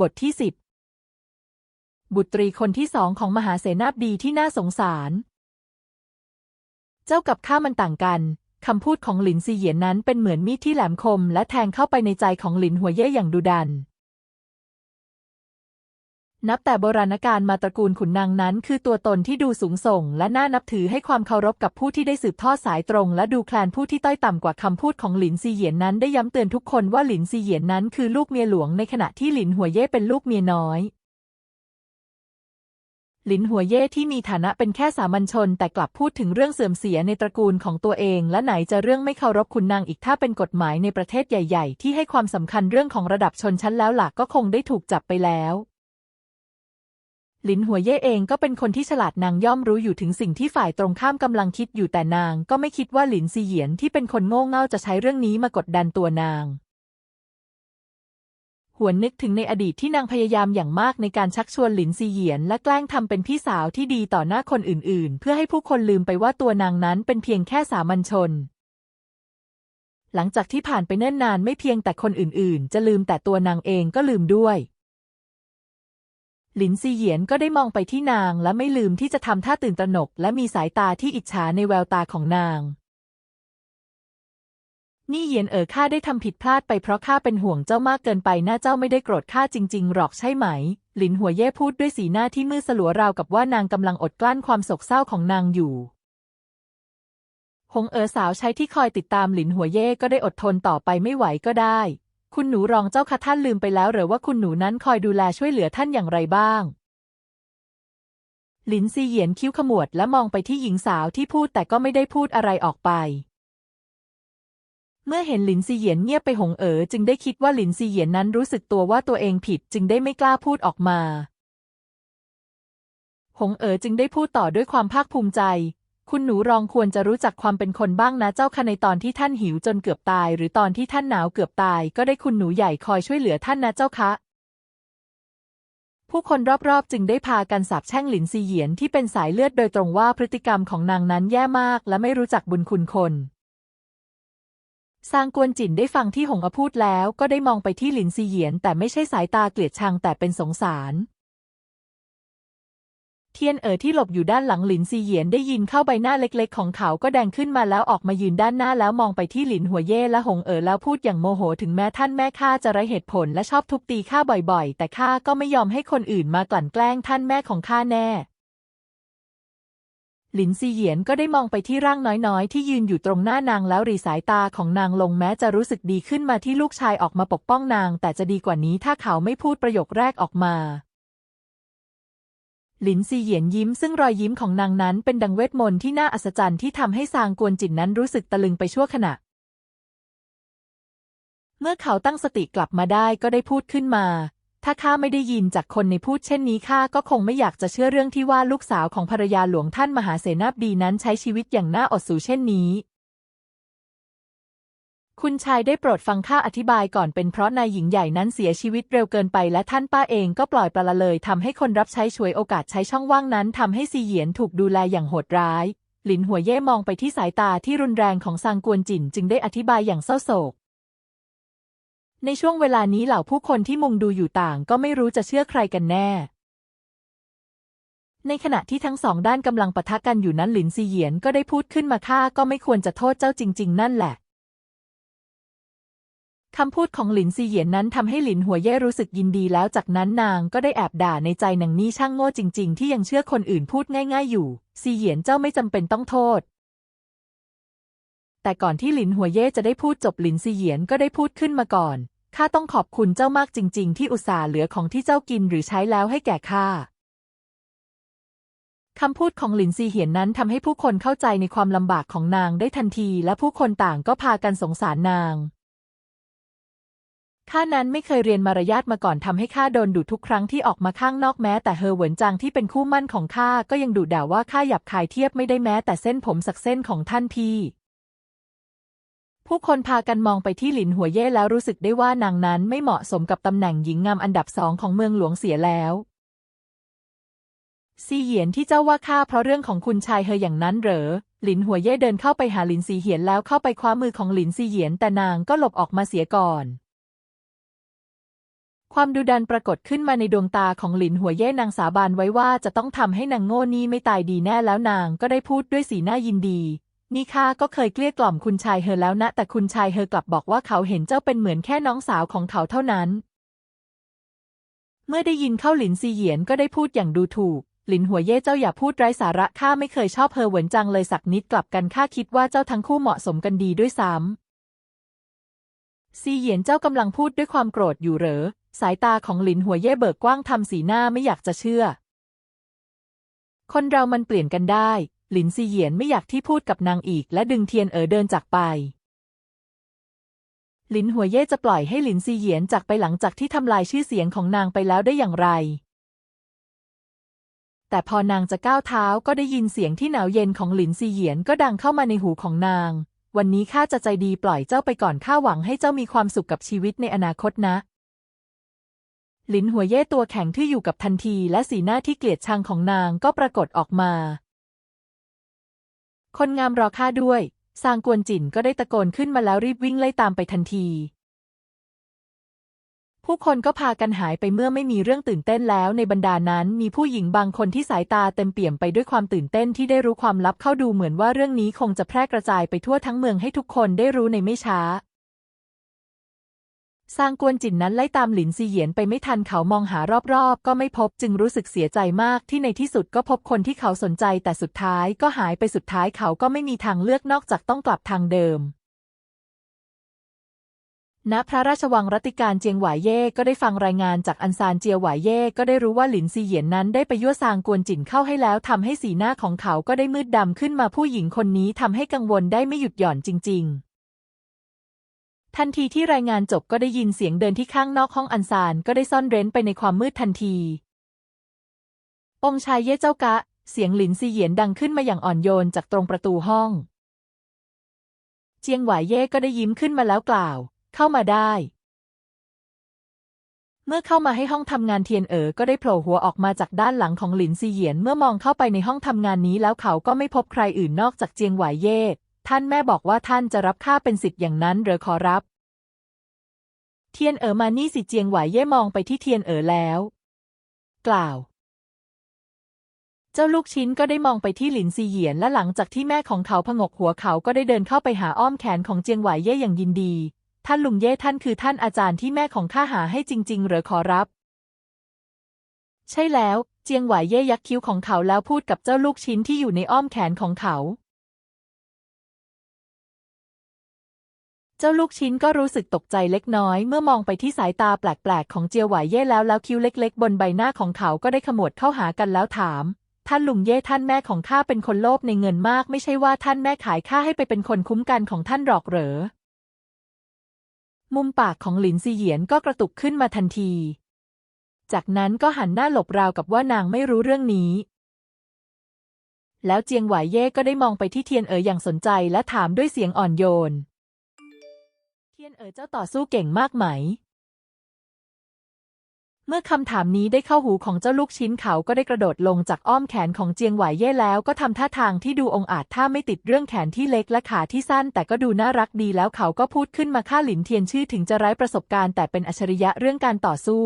บทที่สิบบุตรีคนที่สองของมหาเสนาบดีที่น่าสงสาร เจ้ากับข้ามันต่างกัน คำพูดของหลินซีเหยียนนั้นเป็นเหมือนมีดที่แหลมคม และแทงเข้าไปในใจของหลินหัวเย่อย่างดุดัน นับแต่โบราณกาลมาตระกูลขุนนางนั้น คือตัวตนที่ดูสูงส่ง และน่านับถือให้ความเคารพกับผู้ที่ได้สืบทอดสายตรง และดูแคลนผู้ที่ต้อยต่ำกว่าคำพูดของหลินซีเหยียนนั้นได้ย้ำเตือนทุกคนว่าหลินซีเหยียนนั้นคือลูกเมียหลวงในขณะที่หลินหัวเย่เป็นลูกเมียน้อยหลินหัวเย่ที่มีฐานะเป็นแค่สามัญชน แต่กลับพูดถึงเรื่องเสื่อมเสียในตระกูลของตัวเอง และไหนจะเรื่องไม่เคารพขุนนางอีกถ้าเป็นกฎหมายในประเทศใหญ่ ๆ ที่ให้ความสำคัญเรื่องของระดับชนชั้นแล้วหลักก็คงได้ถูกจับไปแล้ว ลินหัวเย่เองก็เป็นคนที่ฉลาดนางย่อมรู้อยู่ถึงสิ่งที่ฝ่ายตรงข้ามกำลังคิดอยู่แต่นางก็ไม่คิดว่าหลินซีเหยียนที่เป็นคนโง่เง่าจะใช้เรื่องนี้มากดดันตัวนาง หวนนึกถึงในอดีตที่นางพยายามอย่างมากในการชักชวนหลินซีเหยียนและแกล้งทำเป็นพี่สาวที่ดีต่อหน้าคนอื่นๆ เพื่อให้ผู้คนลืมไปว่าตัวนางนั้นเป็นเพียงแค่สามัญชนหลังจากที่ผ่านไปเนิ่นนานไม่เพียงแต่คนอื่นๆ จะลืมแต่ตัวนางเองก็ลืมด้วย หลินซีเหยียนก็ได้มองไปที่นางและไม่ลืมที่จะทำท่าตื่นตระหนก และมีสายตาที่อิจฉาในแววตาของนาง นี่เหยียนเอ๋อข้าได้ทำผิดพลาดไปเพราะข้าเป็นห่วงเจ้ามากเกินไปน่าเจ้าไม่ได้โกรธข้าจริง ๆ หรอกใช่ไหม หลินหัวเย่พูดด้วยสีหน้าที่มืดสลัวราวกับว่านางกำลังอดกลั้นความโศกเศร้าของนางอยู่หงเอ๋อสาวใช้ที่คอยติดตามหลินหัวเย่ก็ได้อดทนต่อไปไม่ไหวก็ได้ คุณหนูรองเจ้าค่ะท่านลืมไปแล้วหรือว่าคุณหนูนั้นคอยดูแลช่วยเหลือท่านอย่างไรบ้าง หลินซีเหยียนคิ้วขมวดและมองไปที่หญิงสาวที่พูดแต่ก็ไม่ได้พูดอะไรออกไป เมื่อเห็นหลินซีเหยียนเงียบไปหงเอ๋อจึงได้คิดว่าหลินซีเหยียนนั้นรู้สึกตัวว่าตัวเองผิดจึงได้ไม่กล้าพูดออกมา หงเอ๋อจึงได้พูดต่อด้วยความภาคภูมิใจ คุณหนูรองควรจะรู้จักความเป็นคนบ้างนะเจ้าค่ะในตอนที่ท่านหิวจนเกือบตาย หรือตอนที่ท่านหนาวเกือบตาย ก็ได้คุณหนูใหญ่คอยช่วยเหลือท่านนะเจ้าคะผู้คนรอบๆ จึงได้พากันสาบแช่งหลินซีเหยียนที่เป็นสายเลือดโดยตรงว่าพฤติกรรมของนางนั้นแย่มาก และไม่รู้จักบุญคุณคนซางกวนจินได้ฟังที่หงอพูดแล้ว ก็ได้มองไปที่หลินซีเหยียน แต่ไม่ใช่สายตาเกลียดชังแต่เป็นสงสาร เทียนเอ๋อที่หลบอยู่ด้านหลังหลินซีเหยียนได้ยินเข้าใบหน้าเล็กๆ ของเขาก็แดงขึ้นมาแล้วออกมายืนด้านหน้าแล้วมองไปที่หลินหัวเย่และหงเอ๋อแล้วพูดอย่างโมโหถึงแม้ท่านแม่ข้าจะไรเหตุผลและชอบทุบตีข้าบ่อยๆ แต่ข้าก็ไม่ยอมให้คนอื่นมากลั่นแกล้งท่านแม่ของข้าแน่ หลินซีเหยียนก็ได้มองไปที่ร่างน้อยๆ ที่ยืนอยู่ตรงหน้านางแล้วรีสายตาของนางลงแม้จะรู้สึกดีขึ้นมาที่ลูกชายออกมาปกป้องนาง แต่จะดีกว่านี้ถ้าเขาไม่พูดประโยคแรกออกมา หลินซีเหยียนยิ้มซึ่งรอยยิ้มของนางนั้นเป็นดังเวทมนต์ที่น่าอัศจรรย์ที่ทำให้ซางกวนจินนั้นรู้สึกตะลึงไปชั่วขณะ เมื่อเขาตั้งสติกลับมาได้ก็ได้พูดขึ้นมา ถ้าข้าไม่ได้ยินจากคนในพูดเช่นนี้ข้าก็คงไม่อยากจะเชื่อเรื่องที่ว่าลูกสาวของภรรยาหลวงท่านมหาเสนาบดีนั้นใช้ชีวิตอย่างน่าอดสูเช่นนี้ คุณชายได้โปรดฟังข้าอธิบายก่อนเป็นเพราะนายหญิงใหญ่นั้นเสียชีวิตเร็วเกินไปและท่านป้าเองก็ปล่อยปละละเลยทำให้คนรับใช้ช่วยโอกาสใช้ช่องว่างนั้นทำให้ซีเหยียนถูกดูแลอย่างโหดร้าย หลินหัวเย่มองไปที่สายตาที่รุนแรงของซางกวนจินจึงได้อธิบายอย่างเศร้าโศก ในช่วงเวลานี้เหล่าผู้คนที่มุงดูอยู่ต่างก็ไม่รู้จะเชื่อใครกันแน่ ในขณะที่ทั้งสองด้านกำลังปะทะกันอยู่นั้นหลินซีเหยียนก็ได้พูดขึ้นมาข้าก็ไม่ควรจะโทษเจ้าจริง ๆ นั่นแหละ คำพูดของหลินซีเหยียนนั้นทำให้หลินหัวเย่รู้สึกยินดีแล้วจากนั้นนางก็ได้แอบด่าในใจนางนี่ช่างโง่จริง ๆ ที่ยังเชื่อคนอื่นพูดง่าย ๆ อยู่ ซีเหยียนเจ้าไม่จำเป็นต้องโทษ แต่ก่อนที่หลินหัวเย่จะได้พูดจบหลินซีเหยียนก็ได้พูดขึ้นมาก่อนข้าต้องขอบคุณเจ้ามากจริง ๆ ที่อุตส่าห์เหลือของที่เจ้ากินหรือใช้แล้วให้แก่ข้าคำพูดของหลินซีเหียนนั้นทำให้ผู้คนเข้าใจในความลำบากของนางได้ทันที และผู้คนต่างก็พากันสงสารนาง ข้านั้นไม่เคยเรียนมารยาทมาก่อนทำให้ข้าโดนดุทุกครั้งที่ออกมาข้างนอกแม้แต่เฮอเหวินจางที่เป็นคู่มั่นของข้าก็ยังดุด่าว่าข้าหยับคายเทียบไม่ได้แม้แต่เส้นผมสักเส้นของท่านพี่ ผู้คนพากันมองไปที่หลินหัวเย่แล้วรู้สึกได้ว่านางนั้นไม่เหมาะสมกับตำแหน่งหญิงงามอันดับสองของเมืองหลวงเสียแล้วซีเหยียนที่เจ้าว่าข้าเพราะเรื่องของคุณชายเฮออย่างนั้นเหรอ หลินหัวเย่เดินเข้าไปหาหลินซีเหยียนแล้วเข้าไปคว้ามือของหลินซีเหยียนแต่นางก็หลบออกมาเสียก่อน ความดุดันปรากฏขึ้นมาในดวงตาของหลินหัวเย่นางสาบานไว้ว่าจะต้องทำให้นางโง่นี้ไม่ตายดีแน่แล้วนางก็ได้พูดด้วยสีหน้ายินดี นี่ข้าก็เคยเกลี้ยกล่อมคุณชายเฮอแล้วนะ แต่คุณชายเฮอกลับบอกว่าเขาเห็นเจ้าเป็นเหมือนแค่น้องสาวของเขาเท่านั้น เมื่อได้ยินเข้าหลินซีเหยียนก็ได้พูดอย่างดูถูก หลินหัวเย่เจ้าอย่าพูดไร้สาระข้าไม่เคยชอบเฮอเหวินจังเลยสักนิดกลับกันข้าคิดว่าเจ้าทั้งคู่เหมาะสมกันดีด้วยซ้ำซีเหยียนเจ้ากำลังพูดด้วยความโกรธอยู่เหรอ สายตาของหลินหัวเย่เบิกกว้างทำสีหน้าไม่อยากจะเชื่อ คนเรามันเปลี่ยนกันได้ หลินซีเหยียนไม่อยากที่พูดกับนางอีก และดึงเทียนเอ๋อเดินจากไป หลินหัวเย่จะปล่อยให้หลินซีเหยียนจากไปหลังจากที่ทำลายชื่อเสียงของนางไปแล้วได้อย่างไร แต่พอนางจะก้าวเท้าก็ได้ยินเสียงที่หนาวเย็นของหลินซีเหยียนก็ดังเข้ามาในหูของนาง วันนี้ข้าจะใจดีปล่อยเจ้าไปก่อนข้าหวังให้เจ้ามีความสุขกับชีวิตในอนาคตนะ หลินหัวเย่ตัวแข็งที่อยู่กับทันทีและสีหน้าที่เกลียดชังของนางก็ปรากฏออกมา คนงามรอข้าด้วยซางกวนจินก็ได้ตะโกนขึ้นมาแล้วรีบวิ่งไล่ตามไปทันที ผู้คนก็พากันหายไปเมื่อไม่มีเรื่องตื่นเต้นแล้ว ในบรรดานั้นมีผู้หญิงบางคนที่สายตาเต็มเปี่ยมไปด้วยความตื่นเต้นที่ได้รู้ความลับเข้าดูเหมือนว่าเรื่องนี้คงจะแพร่กระจายไปทั่วทั้งเมืองให้ทุกคนได้รู้ในไม่ช้า ซางกวนจินนั้นไล่ตามหลินซีเหยียนไปไม่ทันเขามองหารอบๆ ก็ไม่พบจึงรู้สึกเสียใจมากที่ในที่สุดก็พบคนที่เขาสนใจแต่สุดท้ายก็หายไปสุดท้ายเขาก็ไม่มีทางเลือกนอกจากต้องกลับทางเดิมณพระราชวังรัติการเจียงหวายเย่ก็ได้ฟังรายงานจากอันซานเจียหวายเย่ก็ได้รู้ว่าหลินซีเหยียนนั้นได้ไปยั่วซางกวนจินเข้าให้แล้วทำให้สีหน้าของเขาก็ได้มืดดำขึ้นมาผู้หญิงคนนี้ทำให้กังวลได้ไม่หยุดหย่อนจริง ๆ ทันทีที่รายงานจบก็ได้ยินเสียงเดินที่ข้างนอกห้องอันซานก็ได้ซ่อนเร้นไปในความมืดทันที องชายเย่เจ้ากะ เสียงหลินซีเหยียนดังขึ้นมาอย่างอ่อนโยนจากตรงประตูห้อง เจียงหวายเย่ก็ได้ยิ้มขึ้นมาแล้วกล่าว เข้ามาได้ เมื่อเข้ามาให้ห้องทำงานเทียนเอ๋อก็ได้โผล่หัวออกมาจากด้านหลังของหลินซีเหยียนเมื่อมองเข้าไปในห้องทำงานนี้แล้วเขาก็ไม่พบใครอื่นนอกจากเจียงหวายเย่ ท่านแม่บอกว่าท่านจะรับข้าเป็นสิทธิ์อย่างนั้นหรือขอรับ เทียนเอ๋อมานี่สิเจียงหวายเย่มองไปที่เทียนเอ๋อแล้ว กล่าว เจ้าลูกชิ้นก็ได้มองไปที่หลินซีเหยียนและหลังจากที่แม่ของเขาพงกหัวเขาก็ได้เดินเข้าไปหาอ้อมแขนของเจียงหวายเย่อย่างยินดี ท่านลุงเย่ท่านคือท่านอาจารย์ที่แม่ของข้าหาให้จริง ๆ หรือขอรับ ใช่แล้ว เจียงหวายเย่ยักคิ้วของเขาแล้วพูดกับเจ้าลูกชิ้นที่อยู่ในอ้อมแขนของเขา จ้าลูกชิ้นก็รู้สึกตกใจเล็กน้อย เมื่อมองไปที่สายตาแปลกๆ ของเจียวหวายเย่แล้วแล้วคิ้วเล็ก ๆ บนใบหน้าของเขาก็ได้ขมวดเข้าหากันแล้วถาม ท่านลุงเย่ท่านแม่ของข้าเป็นคนโลภในเงินมาก ไม่ใช่ว่าท่านแม่ขายข้าให้ไปเป็นคนคุ้มกันของท่านหรอกเหรอ มุมปากของหลินซีเหยียนก็กระตุกขึ้นมาทันที จากนั้นก็หันหน้าหลบราวกับว่านางไม่รู้เรื่องนี้ แล้วเจียงหวายเย่ก็ได้มองไปที่เทียนเอ๋ออย่างสนใจและถามด้วยเสียงอ่อนโยน ทียนเอ๋อเจ้าต่อสู้เก่งมากไหม เมื่อคำถามนี้ได้เข้าหูของเจ้าลูกชิ้นเขาก็ได้กระโดดลงจากอ้อมแขนของเจียงหวายเย่แล้วก็ทำท่าทางที่ดูองอาจถ้าไม่ติดเรื่องแขนที่เล็กและขาที่สั้น แต่ก็ดูน่ารักดีแล้วเขาก็พูดขึ้นมาข้าหลินเทียนชื่อถึงจะไร้ประสบการณ์แต่เป็นอัจฉริยะเรื่องการต่อสู้